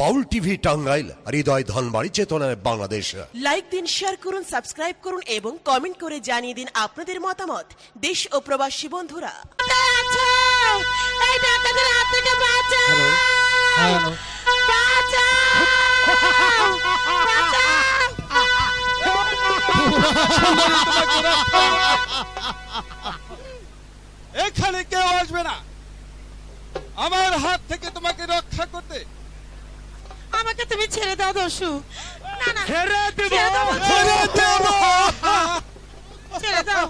বাউল TV Tangail হৃদয় ধনবাড়ি চেতনায় Bangladesh. Like দিন শেয়ার করুন সাবস্ক্রাইব করুন এবং কমেন্ট করে জানিয়ে দিন আপনাদের মতামত। দেশ ও প্রবাসী বন্ধুরা। এখানে কেউ আসবে না। আমার হাত থেকে তোমাকে রক্ষা করতে আমাকে তুমি ছেড়ে দাও দস্যু। না না ছেড়ে দেব। ছেড়ে দেব। ছেড়ে দাও।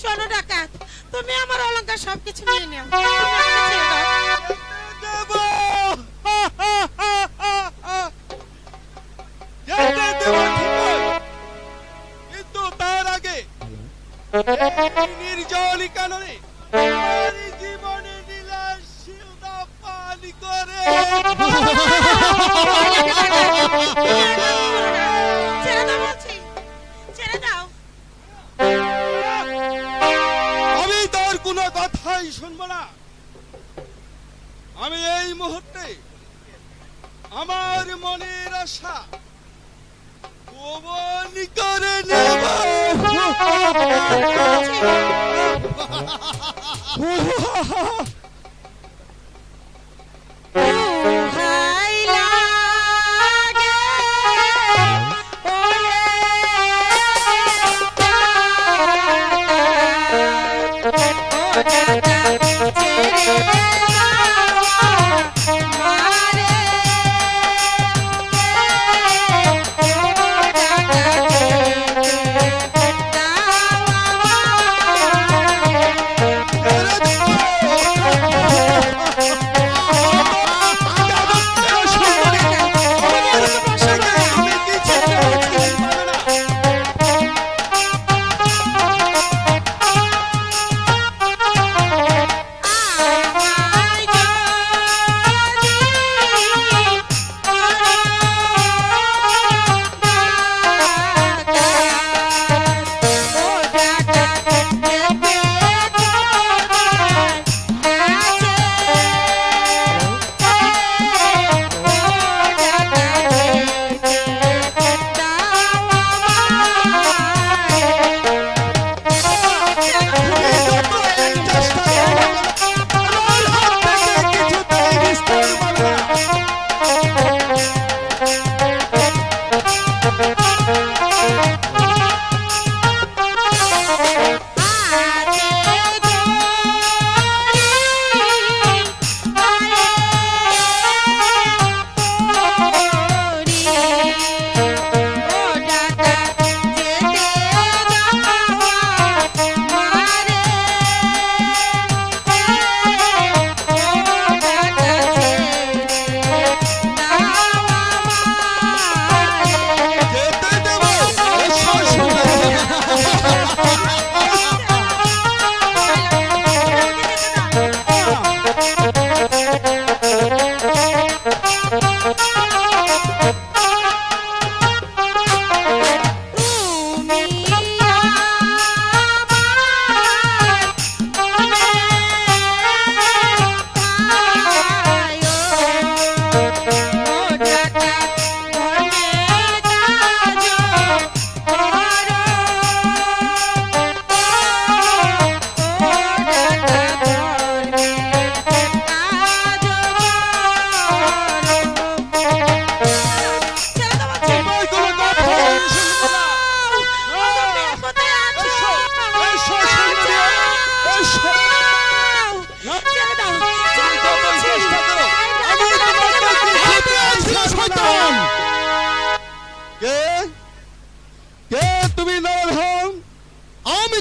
শোনো ডাকাত তুমি আমার অলংকার সবকিছু নিয়ে নিও। কিন্তু তার আগে নির্জলি কাননে আমি তোর কোনো কথাই শুনব না। আমি এই মুহূর্তে আমার মনের আশা গোবনি করে নেব। হাই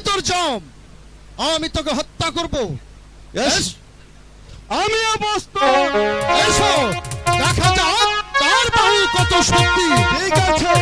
আমি তোর জম আমি তোকে হত্যা করব। আমি এসো। দেখা যাক তার বাহু কত শক্তি। ঠিক আছে।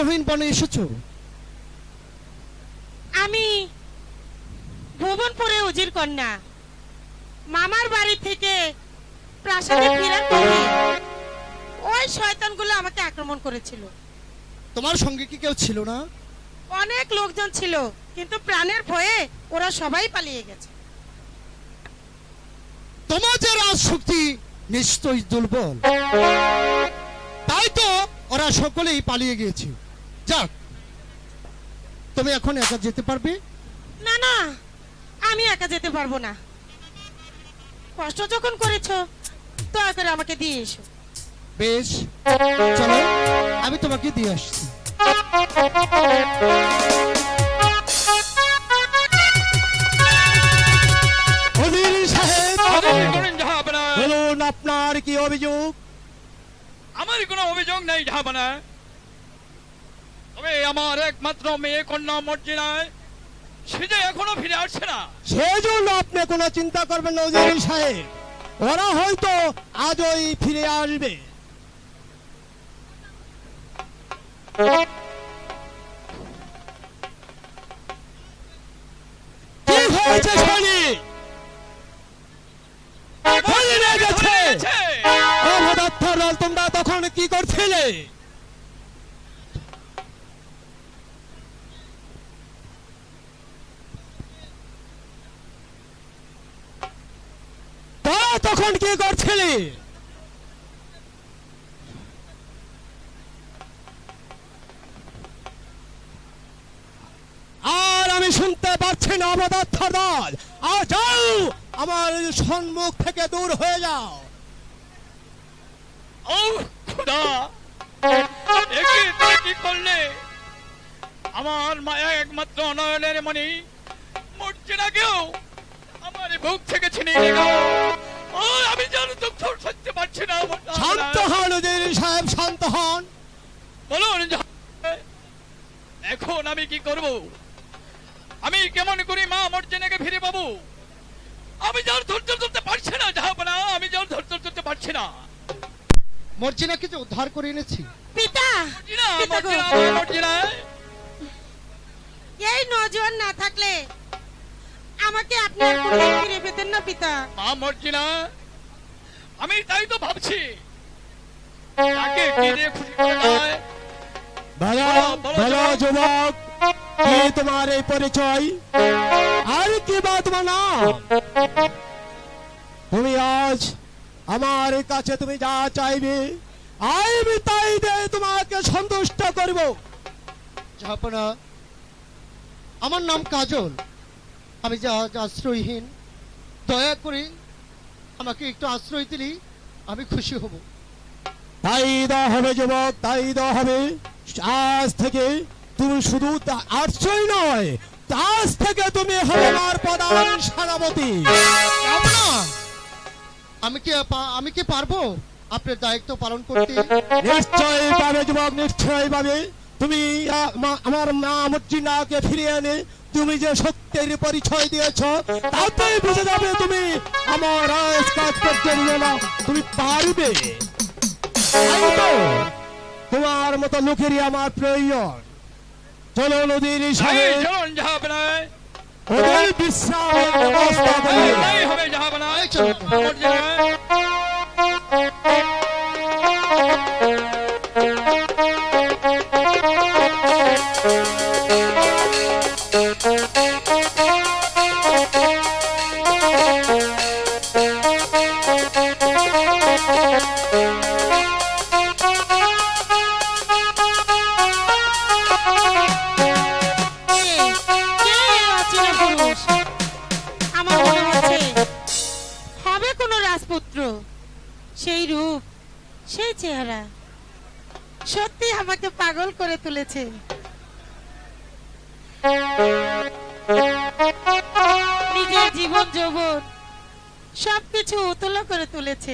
গহীন বনে এসেছ? আমি ভুবনপুরে উজির কন্যা। মামার বাড়ি থেকে প্রাসাদে ফেরার পথে ওই শয়তানগুলো আমাকে আক্রমণ করেছিল। তোমার সঙ্গে কি কেউ ছিল না? অনেক লোকজন ছিল কিন্তু প্রাণের ভয়ে ওরা সবাই পালিয়ে গেছে। তোমার যে রাজশক্তি নিশ্চয়ই দুর্বল। তাই তো ওরা সকলেই পালিয়ে গিয়েছে যাক তুমি এখন একা যেতে পারবে? না না আমি একা যেতে পারব না। কষ্ট যখন করেছ দয়া করে আমাকে দিয়ে এসো। বেশ চলো আমি তোমাকে দিয়ে আসছি। বলুন আপনার কি অভিযোগ? আমার কোনো অভিযোগ নেই জাহাপনা তবে আমার একমাত্র মেয়ে কন্যা মর্জিনায় সে যে এখনও ফিরে আসছে না। সেজন্য আপনি কোনো চিন্তা করবেন না অধীর সাহেব। ওরা হয়তো আজই ফিরে আসবে। কি হয়েছে শনি গেছে। গেছে। তোমরা তখন কি করছিলে তারা তখন কি করছিলে? আর আমি শুনতে পাচ্ছি না অবদার্থর দল। আর যাও, আমার সম্মুখ থেকে দূর হয়ে যাও। ও কি করলে? আমার মায়া একমাত্র অনয়নের মনি মর্জিনাকেও আমার বুক থেকে ছিনিয়ে আমি যেন দুঃখ সহ্য পারছি না শান্ত হন উজির সাহেব শান্ত হন। বলুন এখন আমি কি করব? আমি কেমন করি মা মর্জিনাকে ফিরে পাবো? আমি যার ধৈর্য ধরতে পারছি না জাহাপনা আমি যার ধৈর্য ধরতে পারছি না। মর্জিনাকে যে উদ্ধার করে এনেছি। পিতা মর্জিনা। এই নজর না থাকলে আমাকে আপনি আর কোনোদিন ফিরে পেতেন না পিতা। মা মর্জিনা আমি তাই তো ভাবছি। তাকে কি দিয়ে খুশি করা ভালো ভালো যুবক কি তোমার এই পরিচয়? আর কি বা তোমার নাম? তুমি আজ আমার কাছে তুমি যা চাইবে আমি তাই দিয়ে তোমাকে সন্তুষ্ট করব। জাহাপনা আমার নাম কাজল। আমি যা আশ্রয়হীন দয়া করে আমাকে একটু আশ্রয় দিলি আমি খুশি হব। তাই দেওয়া হবে যুবক তাই দেওয়া হবে। আজ থেকে তুমি শুধু আশ্রয় নয় আজ থেকে তুমি হবে আমার প্রধান সেনাপতি আমি কি আমি কি পারব আপনার দায়িত্ব পালন করতে? নিশ্চয় পাবে যুবক নিশ্চয় পাবে। তুমি আমার মা মর্জিনাকে ফিরিয়ে এনে তুমি যে সত্যের পরিচয় দিয়েছ তাতেই বুঝে যাবে তুমি আমার রাজ কাজ করতে না। তুমি পারবে। তোমার মতো লোকেরই আমার প্রয়োজন। চলো নদীর ওদের ব্যবস্থা হবে রাজপুত্র সেই রূপ, সেই চেহারা সত্যি আমাকে পাগল করে তুলেছে। নিজের জীবন যৌবন সবকিছু উতলা করে তুলেছে।